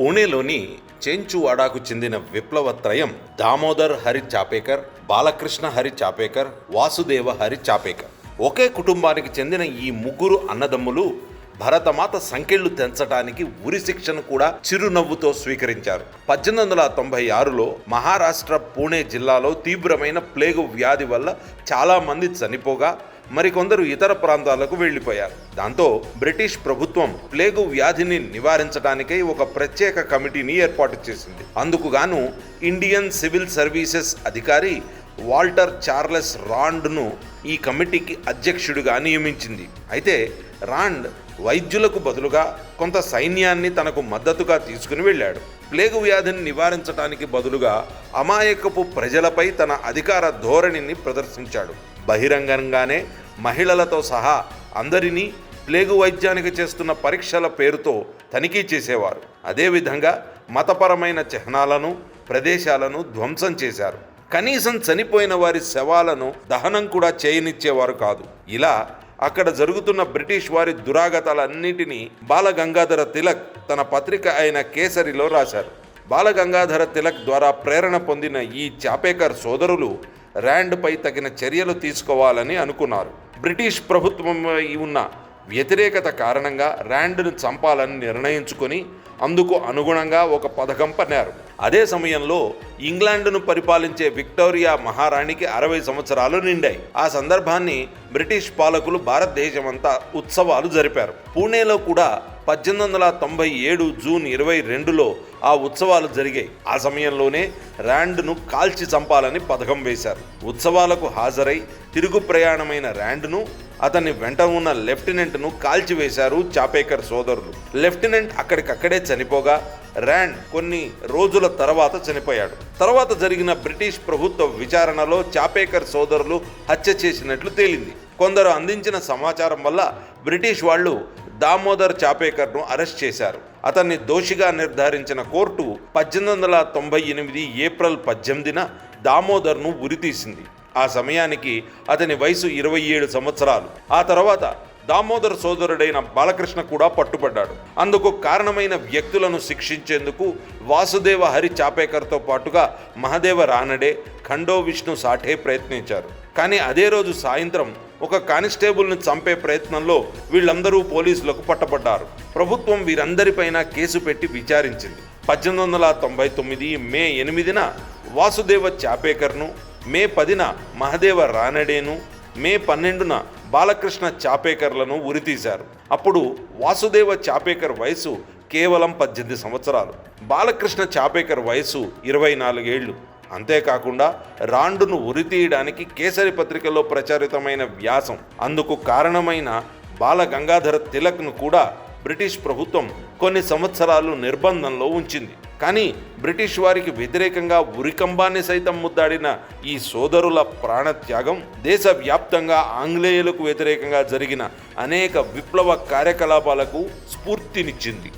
పూణేలోని చెంచువాడాకు చెందిన విప్లవత్రయం దామోదర్ హరి చాపేకర్ బాలకృష్ణ హరి చాపేకర్ వాసుదేవ హరి చాపేకర్. ఒకే కుటుంబానికి చెందిన ఈ ముగ్గురు అన్నదమ్ములు భరతమాత సంకెళ్ళు తెంచడానికి ఉరి శిక్షను కూడా చిరునవ్వుతో స్వీకరించారు. పద్దెనిమిది వందల తొంభై ఆరులో మహారాష్ట్ర పూణే జిల్లాలో తీవ్రమైన ప్లేగు వ్యాధి వల్ల చాలామంది చనిపోగా మరికొందరు ఇతర ప్రాంతాలకు వెళ్ళిపోయారు దాంతో బ్రిటిష్ ప్రభుత్వం ప్లేగు వ్యాధిని నివారించడానికై ఒక ప్రత్యేక కమిటీని ఏర్పాటు చేసింది. అందుకు గాను ఇండియన్ సివిల్ సర్వీసెస్ అధికారి వాల్టర్ చార్లెస్ రాండ్ను ఈ కమిటీకి అధ్యక్షుడిగా నియమించింది. అయితే రాండ్ వైద్యులకు బదులుగా కొంత సైన్యాన్ని తనకు మద్దతుగా తీసుకుని వెళ్ళాడు. ప్లేగు వ్యాధిని నివారించడానికి బదులుగా అమాయకపు ప్రజలపై తన అధికార ధోరణిని ప్రదర్శించాడు. బహిరంగంగానే మహిళలతో సహా అందరినీ ప్లేగు వైద్యానికి చేస్తున్న పరీక్షల పేరుతో తనిఖీ చేసేవారు. అదేవిధంగా మతపరమైన చిహ్నాలను ప్రదేశాలను ధ్వంసం చేశారు. కనీసం చనిపోయిన వారి శవాలను దహనం కూడా చేయనిచ్చేవారు కాదు. ఇలా అక్కడ జరుగుతున్న బ్రిటిష్ వారి దురాగతాలన్నిటినీ బాలగంగాధర తిలక్ తన పత్రిక అయిన కేసరిలో రాశారు. బాలగంగాధర తిలక్ ద్వారా ప్రేరణ పొందిన ఈ చాపేకర్ సోదరులు ర్యాండ్పై తగిన చర్యలు తీసుకోవాలని అనుకున్నారు. బ్రిటిష్ ప్రభుత్వం ఉన్న వ్యతిరేకత కారణంగా ర్యాండ్ను చంపాలని నిర్ణయించుకొని అందుకు అనుగుణంగా ఒక పథకం పన్నారు. అదే సమయంలో ఇంగ్లాండ్ను పరిపాలించే విక్టోరియా మహారాణికి అరవై సంవత్సరాలు నిండాయి. ఆ సందర్భాన్ని బ్రిటిష్ పాలకులు భారతదేశమంతా ఉత్సవాలు జరిపారు. పూణేలో కూడా పద్దెనిమిది వందల తొంభై ఏడు జూన్ ఇరవై రెండులో ఆ ఉత్సవాలు జరిగాయి. ఆ సమయంలోనే ర్యాండ్ను కాల్చి చంపాలని పథకం వేశారు. ఉత్సవాలకు హాజరై తిరుగు ప్రయాణమైన ర్యాండ్ను అతని వెంట ఉన్న లెఫ్టినెంట్ను కాల్చివేశారు చాపేకర్ సోదరులు. లెఫ్టినెంట్ అక్కడికక్కడే చనిపోగా ర్యాండ్ కొన్ని రోజుల తర్వాత చనిపోయాడు. తర్వాత జరిగిన బ్రిటిష్ ప్రభుత్వ విచారణలో చాపేకర్ సోదరులు హత్య చేసినట్లు తేలింది. కొందరు అందించిన సమాచారం వల్ల బ్రిటిష్ వాళ్ళు దామోదర్ చాపేకర్ను అరెస్ట్ చేశారు. అతన్ని దోషిగా నిర్ధారించిన కోర్టు పద్దెనిమిది వందల తొంభై ఎనిమిది ఏప్రిల్ పద్దెనిమిదిన దామోదర్ను ఉరితీసింది. ఆ సమయానికి అతని వయసు ఇరవై ఏడు సంవత్సరాలు. ఆ తర్వాత దామోదర్ సోదరుడైన బాలకృష్ణ కూడా పట్టుబడ్డాడు. అందుకు కారణమైన వ్యక్తులను శిక్షించేందుకు వాసుదేవ హరి చాపేకర్తో పాటుగా మహదేవ రానడే ఖండో విష్ణు సాఠే ప్రయత్నించారు. కానీ అదే రోజు సాయంత్రం ఒక కానిస్టేబుల్ని చంపే ప్రయత్నంలో వీళ్ళందరూ పోలీసులకు పట్టబడ్డారు. ప్రభుత్వం వీరందరిపైన కేసు పెట్టి విచారించింది. పద్దెనిమిది వందల తొంభై తొమ్మిది మే ఎనిమిదిన వాసుదేవ చాపేకర్ను మే పదిన మహదేవ రానడేను మే పన్నెండున బాలకృష్ణ చాపేకర్లను ఉరితీశారు. అప్పుడు వాసుదేవ చాపేకర్ వయసు కేవలం పద్దెనిమిది సంవత్సరాలు. బాలకృష్ణ చాపేకర్ వయసు ఇరవై నాలుగేళ్ళు. అంతేకాకుండా రాండును ఉరితీయడానికి కేసరి పత్రికలో ప్రచారితమైన వ్యాసం. అందుకు కారణమైన బాల గంగాధర తిలక్ను కూడా బ్రిటిష్ ప్రభుత్వం కొన్ని సంవత్సరాలు నిర్బంధంలో ఉంచింది. కానీ బ్రిటిష్ వారికి వ్యతిరేకంగా ఉరికంబాన్ని సైతం ముద్దాడిన ఈ సోదరుల ప్రాణత్యాగం దేశవ్యాప్తంగా ఆంగ్లేయులకు వ్యతిరేకంగా జరిగిన అనేక విప్లవ కార్యకలాపాలకు స్ఫూర్తినిచ్చింది.